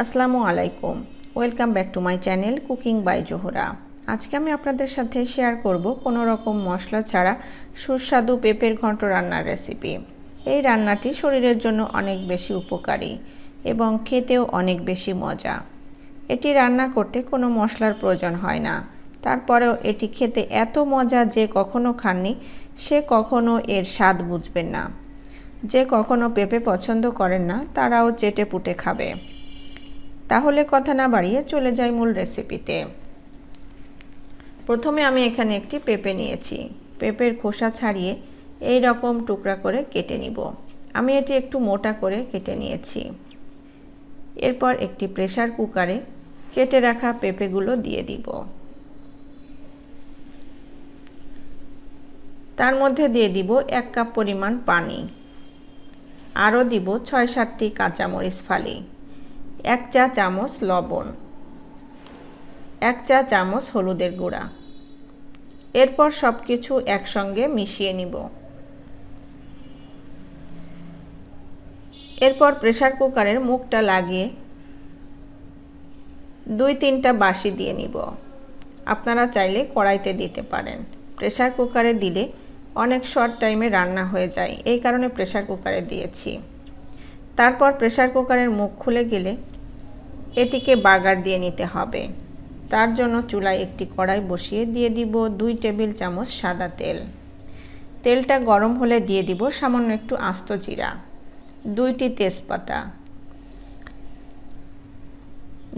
আসসালামু আলাইকুম। Welcome back to my channel cooking by Zohra আজকে আমি আপনাদের সাথে শেয়ার করব কোনো রকম মশলা ছাড়া সুস্বাদু পেঁপের ঘন্ট রান্নার রেসিপি এই রান্নাটি শরীরের জন্য অনেক বেশি উপকারী এবং খেতেও অনেক বেশি মজা। এটি রান্না করতে কোনো মশলার প্রয়োজন হয় না। তারপরেও এটি খেতে এত মজা যে কখনো খাননি, সে কখনো এর স্বাদ বুঝবেন না। যে কখনো পেঁপে পছন্দ করেন না, তারাও চেটে পুটে খাবে। তাহলে কথা না বাড়িয়ে চলে যাই মূল রেসিপিতে প্রথমে আমি এখানে একটি পেঁপে নিয়েছি। পেঁপের খোসা ছাড়িয়ে এই রকম টুকরা করে কেটে নিব। আমি এটি একটু মোটা করে কেটে নিয়েছি। এরপর একটি প্রেসার কুকারে কেটে রাখা পেঁপেগুলো দিয়ে দিব। তার মধ্যে দিয়ে দিব এক কাপ পরিমাণ পানি। আরও দিব ছয় সাতটি কাঁচামরিচ ফালি। এক চা চামচ লবণ, এক চা চামচ হলুদের গুঁড়া। এরপর সব কিছু একসঙ্গে মিশিয়ে নিব। এরপর প্রেশার কুকারের মুখটা লাগিয়ে দুই তিনটা বাসি দিয়ে নিব। আপনারা চাইলে কড়াইতে দিতে পারেন। প্রেশার কুকারে দিলে অনেক শর্ট টাইমে রান্না হয়ে যায়, এই কারণে প্রেশার কুকারে দিয়েছি। তারপর প্রেশার কুকারের মুখ খুলে গেলে এটিকে বাগার দিয়ে নিতে হবে। তার জন্য চুলায় একটি কড়াই বসিয়ে দিয়ে দিব দুই টেবিল চামচ সাদা তেল। তেলটা গরম হলে দিয়ে দিব সামান্য একটু আস্ত জিরা, দুইটি তেজপাতা,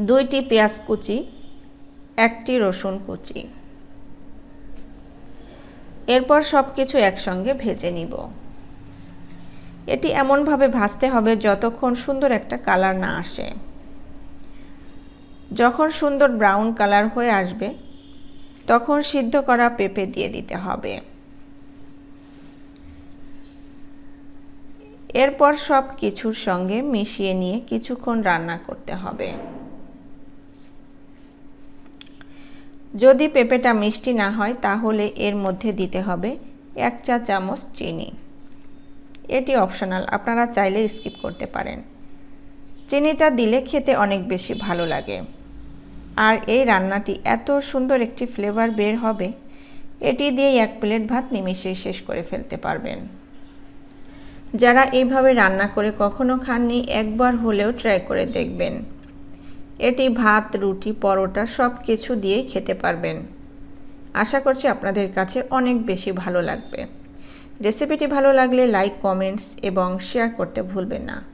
দুইটি পেঁয়াজ কুচি, একটি রসুন কুচি। এরপর সব কিছু একসঙ্গে ভেজে নিব। এটি এমনভাবে ভাজতে হবে যতক্ষণ সুন্দর একটা কালার না আসে। যখন সুন্দর ব্রাউন কালার হয়ে আসবে, তখন সিদ্ধ করা পেঁপে দিয়ে দিতে হবে। এরপর সব কিছুর সঙ্গে মিশিয়ে নিয়ে কিছুক্ষণ রান্না করতে হবে। যদি পেঁপেটা মিষ্টি না হয়, তাহলে এর মধ্যে দিতে হবে এক চা চামচ চিনি। এটি অপশনাল, আপনারা চাইলে স্কিপ করতে পারেন। চিনিটা দিলে খেতে অনেক বেশি ভালো লাগে। আর এই রান্নাটি এত সুন্দর একটি ফ্লেভার বের হবে, এটি দিয়ে এক প্লেট ভাত নিমিশেই শেষ করে ফেলতে পারবেন। যারা এইভাবে রান্না করে কখনো খাননি, একবার হলেও ট্রাই করে দেখবেন। এটি ভাত, রুটি, পরোটা সব কিছু দিয়েই খেতে পারবেন। আশা করছি আপনাদের কাছে অনেক বেশি ভালো লাগবে। রেসিপিটি ভালো লাগলে লাইক, কমেন্টস এবং শেয়ার করতে ভুলবেন না।